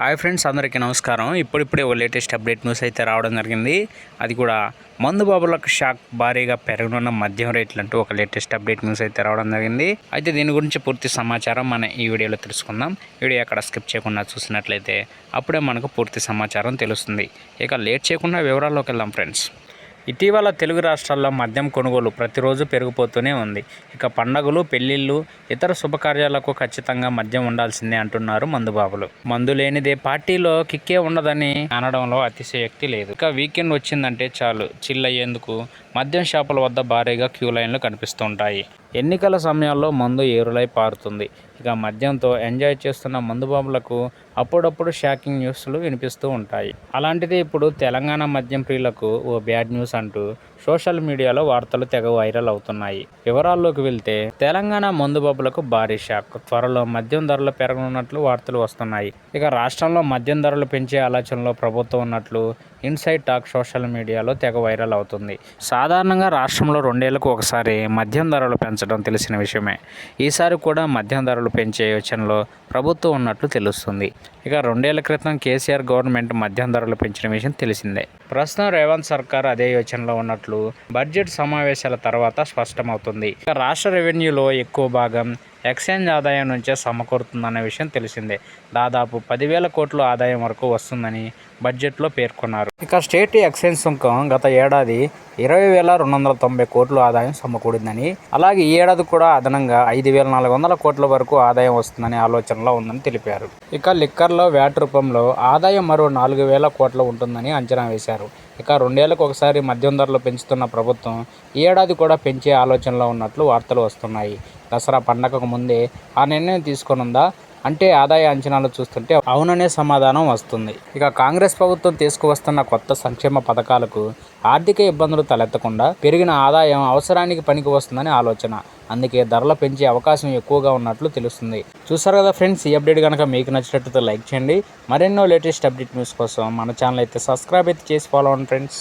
Hi friends అందరికీ నమస్కారం. ఇప్పుడిప్పుడే ఓ లేటెస్ట్ అప్డేట్ న్యూస్ అయితే రావడం జరిగింది. అది కూడా మందు బాబులకు షాక్ భారీగా పెరగనున్న మద్యం రేట్లు అంటూ ఒక లేటెస్ట్ అప్డేట్ న్యూస్ అయితే రావడం జరిగింది. అయితే దీని గురించి పూర్తి సమాచారం మనం ఈ వీడియోలో తెలుసుకుందాం. వీడియో అక్కడ స్కిప్ చేయకుండా చూసినట్లయితే అప్పుడే మనకు పూర్తి సమాచారం తెలుస్తుంది. ఇక లేట్ చేయకుండా వివరాల్లోకి వెళ్దాం ఫ్రెండ్స్. ఇటీవల తెలుగు రాష్ట్రాల్లో మద్యం కొనుగోలు ప్రతిరోజు పెరిగిపోతూనే ఉంది. ఇక పండగలు పెళ్ళిళ్ళు ఇతర శుభకార్యాలకు ఖచ్చితంగా మద్యం ఉండాల్సిందే అంటున్నారు మందుబాబులు. మందు లేనిదే పార్టీలో కిక్కే ఉండదని అనడంలో అతిశయోక్తి లేదు. ఇక వీకెండ్ వచ్చిందంటే చాలు చిల్ అయ్యేందుకు మద్యం షాపుల వద్ద భారీగా క్యూ లైన్లు కనిపిస్తుంటాయి. ఎన్నికల సమయాల్లో మందు ఏరులై పారుతుంది. ఇక మద్యంతో ఎంజాయ్ చేస్తున్న మందుబాబులకు అప్పుడప్పుడు షాకింగ్ న్యూస్లు వినిపిస్తూ ఉంటాయి. అలాంటిది ఇప్పుడు తెలంగాణ మద్యం ప్రియులకు ఓ బ్యాడ్ న్యూస్ అంటూ సోషల్ మీడియాలో వార్తలు తెగ వైరల్ అవుతున్నాయి. వివరాల్లోకి వెళ్తే తెలంగాణ మందుబాబులకు భారీ షాక్. త్వరలో మద్యం ధరలు పెరగనున్నట్లు వార్తలు వస్తున్నాయి. ఇక రాష్ట్రంలో మద్యం ధరలు పెంచే ఆలోచనలో ప్రభుత్వం ఉన్నట్లు ఇన్సైడ్ టాక్ సోషల్ మీడియాలో తెగ వైరల్ అవుతుంది. సాధారణంగా రాష్ట్రంలో రెండేళ్ళకు ఒకసారి మద్యం ధరలు పెంచడం తెలిసిన విషయమే. ఈసారి కూడా మద్యం ధరలు పెంచే యోచనలో ప్రభుత్వం ఉన్నట్లు తెలుస్తుంది. ఇక రెండేళ్ళ క్రితం కేసీఆర్ గవర్నమెంట్ మద్యం ధరలు పెంచిన విషయం తెలిసిందే. ప్రస్తుతం రేవంత్ సర్కార్ అదే యోచనలో ఉన్నట్లు బడ్జెట్ సమావేశాల తర్వాత స్పష్టమవుతుంది. ఇక రాష్ట్ర రెవెన్యూలో ఎక్కువ భాగం ఎక్స్చేంజ్ ఆదాయం నుంచే సమకూరుతుందన్న విషయం తెలిసిందే. దాదాపు పదివేల కోట్ల ఆదాయం వరకు వస్తుందని బడ్జెట్లో పేర్కొన్నారు. ఇక స్టేట్ ఎక్స్చేంజ్ సుంకం గత ఏడాది ఇరవై వేల రెండు వందల తొంభై కోట్ల ఆదాయం సమకూడిందని అలాగే ఈ ఏడాది కూడా అదనంగా ఐదు వేల నాలుగు వందల కోట్ల వరకు ఆదాయం వస్తుందని ఆలోచనలో ఉందని తెలిపారు. ఇక లిక్కర్లో వ్యాట్ రూపంలో ఆదాయం మరో నాలుగు వేల కోట్ల ఉంటుందని అంచనా వేశారు. ఇక రెండేళ్ళకు ఒకసారి మద్యం ధరలు పెంచుతున్న ప్రభుత్వం ఈ ఏడాది కూడా పెంచే ఆలోచనలో ఉన్నట్లు వార్తలు వస్తున్నాయి. దసరా పండగకు ముందే ఆ నిర్ణయం తీసుకొనుందా? అంటే ఆదాయ అంచనాలు చూస్తుంటే అవుననే సమాధానం వస్తుంది. ఇక కాంగ్రెస్ ప్రభుత్వం తీసుకువస్తున్న కొత్త సంక్షేమ పథకాలకు ఆర్థిక ఇబ్బందులు తలెత్తకుండా పెరిగిన ఆదాయం అవసరానికి పనికి వస్తుందని ఆలోచన. అందుకే ధరలు పెంచే అవకాశం ఎక్కువగా ఉన్నట్లు తెలుస్తుంది. చూసారు కదా ఫ్రెండ్స్ ఈ అప్డేట్ కనుక మీకు నచ్చినట్లయితే లైక్ చేయండి. మరెన్నో లేటెస్ట్ అప్డేట్ న్యూస్ కోసం మన ఛానల్ అయితే సబ్స్క్రైబ్ అయితే చేసి ఫాలో అవ్వండి ఫ్రెండ్స్.